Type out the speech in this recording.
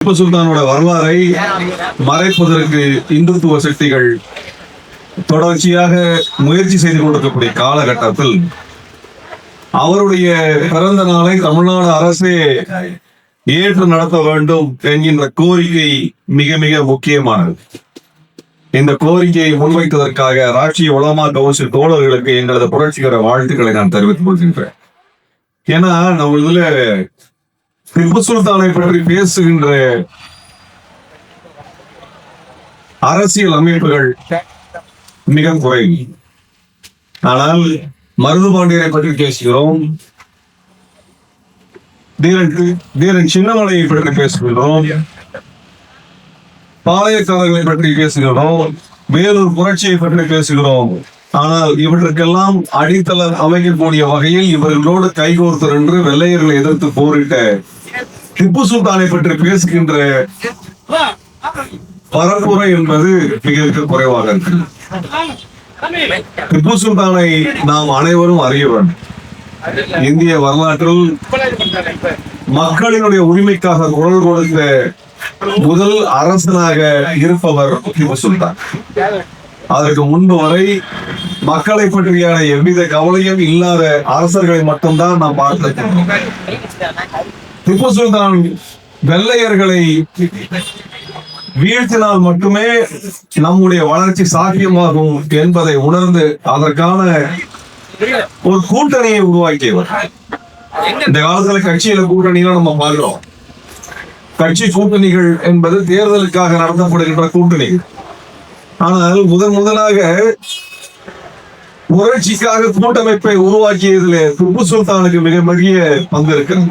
திப்பு சுல்தானோட வரலாறை மறைப்பதற்கு இந்துத்துவ சக்திகள் தொடர்ச்சியாக முயற்சி செய்து கொண்டிருக்கக்கூடிய காலகட்டத்தில் அவருடைய பிறந்த நாளை தமிழ்நாடு அரசே ஏற்று நடத்த வேண்டும் என்கின்ற கோரிக்கை மிக மிக முக்கியமானது. இந்த கோரிக்கையை முன்வைத்ததற்காக ராஷ்டிரிய உலமா கவுன்சில் தோழர்களுக்கு எங்களது புரட்சிகர வாழ்த்துக்களை நான் தெரிவித்துக் கொள்கின்றேன். ஏன்னா நம்ம இதுல திப்பு சுல்தானை பற்றி பேசுகின்ற அரசியல் அமைப்புகள் மிக குறைவு. ஆனால் மருதுபாண்டியரை பற்றி பேசுகிறோம். தீரன் தீரன் சின்னமலையை பற்றி பேசுகிறோம் பாளையக்காரர்களை பற்றி பேசுகிறோம். வேலூர் புரட்சியை பற்றி பேசுகிறோம். ஆனால் இவற்றுக்கெல்லாம் அடித்தளம் அமைக்கக்கூடிய வகையில் இவர்களோடு கைகோர்த்து நின்று வெள்ளையர்களை எதிர்த்து போரிட்ட திப்பு சுல்தானை பற்றி பேசுகின்ற பரப்புரை என்பது மிக குறைவாக இருக்கு. திப்பு சுல்தானை நாம் அனைவரும் அறிய வேண்டும். இந்திய வரலாற்றில் மக்களினுடைய உரிமைக்காக குரல் கொடுத்த முதல் அரசனாக இருப்பவர் திப்பு சுல்தான். அதற்கு முன்பு வரை மக்களை பற்றியான எவ்வித கவலையும் இல்லாத அரசர்களை மட்டும்தான் நாம் பார்த்திருக்கிறோம் திப்பு சுல்தான் வெள்ளையர்களை வீழ்த்தினால் மட்டுமே நம்முடைய வளர்ச்சி சாத்தியமாகும் என்பதை உணர்ந்து அதற்கான ஒரு கூட்டணியை உருவாக்கியவர். இந்த காலத்துல கட்சியில கூட்டணிலாம் நம்ம பார்க்கிறோம் கட்சி கூட்டணிகள் என்பது தேர்தலுக்காக நடத்தப்படுகின்ற கூட்டணி. ஆனால் முதன் முதலாக புரட்சிக்காக கூட்டமைப்பை உருவாக்கியதிலே திப்பு சுல்தானுக்கு மிக பெரிய பங்கு இருக்கிறது